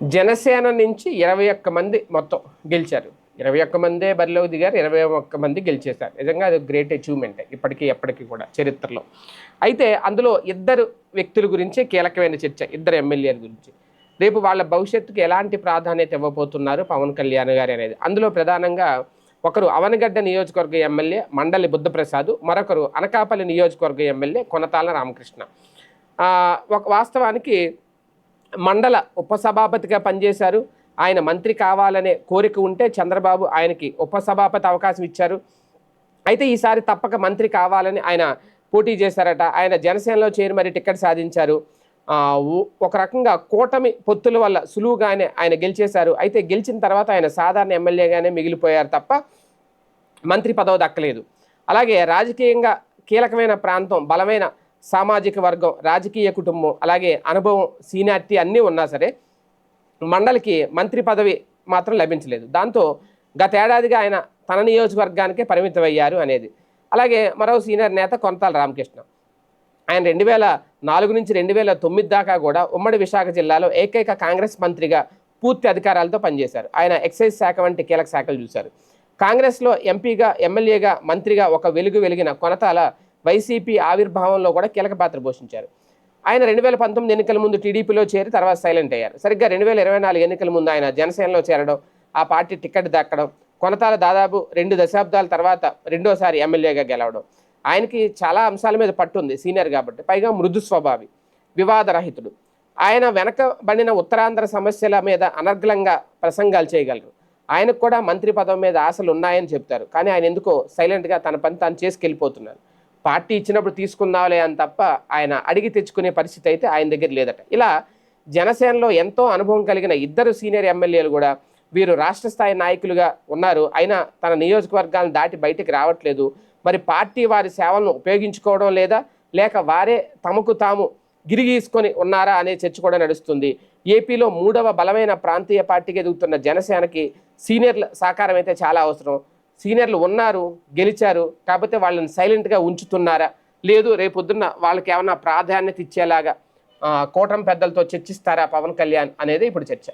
జనసేన నుంచి ఇరవై ఒక్క మంది మొత్తం గెలిచారు. ఇరవై ఒక్క మందే బరిలోకి దిగారు ఇరవై ఒక్క మంది గెలిచేశారు. నిజంగా అది గ్రేట్ అచీవ్మెంట్ ఇప్పటికీ ఎప్పటికీ కూడా చరిత్రలో. అయితే అందులో ఇద్దరు వ్యక్తుల గురించి కీలకమైన చర్చ ఇద్దరు ఎమ్మెల్యేల గురించి. రేపు వాళ్ళ భవిష్యత్తుకి ఎలాంటి ప్రాధాన్యత ఇవ్వబోతున్నారు పవన్ కళ్యాణ్ గారు అనేది. అందులో ప్రధానంగా ఒకరు అవనగడ్డ నియోజకవర్గ ఎమ్మెల్యే మండలి బుద్ధప్రసాద్ మరొకరు అనకాపల్లి నియోజకవర్గ ఎమ్మెల్యే కొనతాల రామకృష్ణ. ఒక వాస్తవానికి మండల ఉపసభాపతిగా పనిచేశారు. ఆయన మంత్రి కావాలనే కోరిక ఉంటే చంద్రబాబు ఆయనకి ఉపసభాపతి అవకాశం ఇచ్చారు. అయితే ఈసారి తప్పక మంత్రి కావాలని ఆయన పోటీ చేశారట. ఆయన జనసేనలో చేరి మరి టికెట్ సాధించారు. ఒక రకంగా కూటమి పొత్తుల వల్ల సులువుగానే ఆయన గెలిచేశారు. అయితే గెలిచిన తర్వాత ఆయన సాధారణ ఎమ్మెల్యేగానే మిగిలిపోయారు తప్ప మంత్రి పదవి దక్కలేదు. అలాగే రాజకీయంగా కీలకమైన ప్రాంతం బలమైన సామాజిక వర్గం రాజకీయ కుటుంబం అలాగే అనుభవం సీనియారిటీ అన్నీ ఉన్నా సరే మండలికి మంత్రి పదవి మాత్రం లభించలేదు. దాంతో గతేడాదిగా ఆయన తన నియోజకవర్గానికే పరిమితమయ్యారు అనేది. అలాగే మరో సీనియర్ నేత కొనతాల రామకృష్ణ. ఆయన రెండు వేల నాలుగు నుంచి రెండు వేల తొమ్మిది దాకా కూడా ఉమ్మడి విశాఖ జిల్లాలో ఏకైక కాంగ్రెస్ మంత్రిగా పూర్తి అధికారాలతో పనిచేశారు. ఆయన ఎక్సైజ్ శాఖ వంటి కీలక శాఖలు చూశారు. కాంగ్రెస్లో ఎంపీగా ఎమ్మెల్యేగా మంత్రిగా ఒక వెలుగు వెలిగిన కొనతాల వైసీపీ ఆవిర్భావంలో కూడా కీలక పాత్ర పోషించారు. ఆయన రెండు వేల పంతొమ్మిది ఎన్నికల ముందు టీడీపీలో చేరి తర్వాత సైలెంట్ అయ్యారు. సరిగ్గా రెండు వేల ఇరవై నాలుగు ఎన్నికల ముందు ఆయన జనసేనలో చేరడం ఆ పార్టీ టికెట్ దక్కడం కొనతాల దాదాపు రెండు దశాబ్దాల తర్వాత రెండోసారి ఎమ్మెల్యేగా గెలవడం. ఆయనకి చాలా అంశాల మీద పట్టుంది సీనియర్ కాబట్టి. పైగా మృదు స్వభావి వివాదరహితుడు ఆయన వెనకబడిన ఉత్తరాంధ్ర సమస్యల మీద అనర్గళంగా ప్రసంగాలు చేయగలరు. ఆయనకు కూడా మంత్రి పదవి మీద ఆశలు ఉన్నాయని చెప్తారు కానీ ఆయన ఎందుకో సైలెంట్గా తన పని తాను చేసుకెళ్ళిపోతున్నారు. పార్టీ ఇచ్చినప్పుడు తీసుకుందాంలే అని తప్ప ఆయన అడిగి తెచ్చుకునే పరిస్థితి అయితే ఆయన దగ్గర లేదట. ఇలా జనసేనలో ఎంతో అనుభవం కలిగిన ఇద్దరు సీనియర్ ఎమ్మెల్యేలు కూడా వీరు రాష్ట్ర స్థాయి నాయకులుగా ఉన్నారు. అయినా తన నియోజకవర్గాలను దాటి బయటికి రావట్లేదు. మరి పార్టీ వారి సేవలను ఉపయోగించుకోవడం లేదా? లేక వారే తమకు తాము గిరిగీసుకొని ఉన్నారా అనే చర్చ కూడా నడుస్తుంది. ఏపీలో మూడవ బలమైన ప్రాంతీయ పార్టీకి ఎదుగుతున్న జనసేనకి సీనియర్ల సహకారం అయితే చాలా అవసరం. సీనియర్లు ఉన్నారు గెలిచారు కాకపోతే వాళ్ళని సైలెంట్గా ఉంచుతున్నారా? లేదు రేపొద్దున్న వాళ్ళకి ఏమైనా ప్రాధాన్యత ఇచ్చేలాగా కోటం కూటమి పెద్దలతో చర్చిస్తారా పవన్ కళ్యాణ్ అనేది ఇప్పుడు చర్చ.